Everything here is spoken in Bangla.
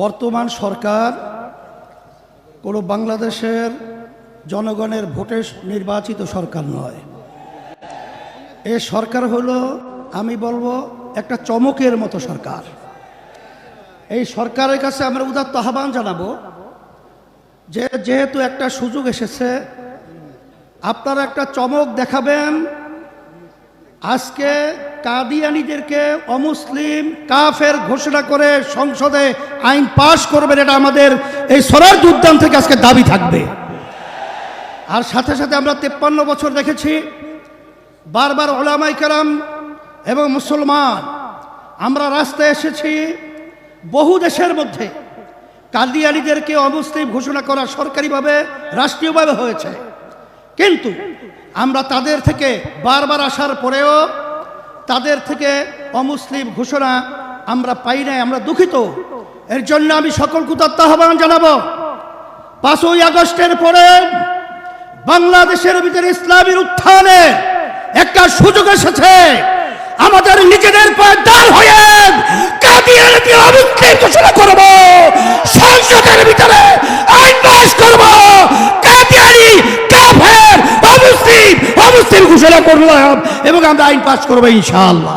বর্তমান সরকার কোনো বাংলাদেশের জনগণের ভোটে নির্বাচিত সরকার নয়। এ সরকার হলো, আমি বলব, একটা চমকের মতো সরকার। এই সরকারের কাছে আমরা উদাত্ত আহ্বান জানাব যে, যেহেতু একটা সুযোগ এসেছে, আপনারা একটা চমক দেখাবেন। আজকে কাদিয়ানিদেরকে অমুসলিম কাফের ঘোষণা করে সংসদে আইন পাশ করবেন, এটা আমাদের এই সরার উদ্যান থেকে আজকে দাবি থাকবে। আর সাথে সাথে আমরা তেপ্পান্ন বছর দেখেছি, বারবার ওলামাই কালাম এবং মুসলমান, আমরা রাস্তায় এসেছি বহু দেশের মধ্যে কাদিয়ানিদেরকে অমুসলিম ঘোষণা করা সরকারিভাবে, রাষ্ট্রীয়ভাবে হয়েছে। কিন্তু আমরা তাদের থেকে বারবার আসার পরেও তাদের থেকে অমুসলিম ঘোষণা আমরা পাই নাই, আমরা দুঃখিত। এর জন্য আমি সকল কুতাত্মাহ্বান জানাব। পাঁচই আগস্টের পরে বাংলাদেশের ভিতরে ইসলামের উত্থানে একটা সুযোগ এসেছে। আমাদের নিজেদের পায়ে দাঁড় হয়ে কাদিয়ানিকে অমুসলিম ঘোষণা করব সংসদের ভিতরে আইন পাস করব কাদিয়ানি কাফের অমুসলিম অমুসলিম ঘোষণা করলাম এবং আমরা আইন পাস করব ইনশাআল্লাহ।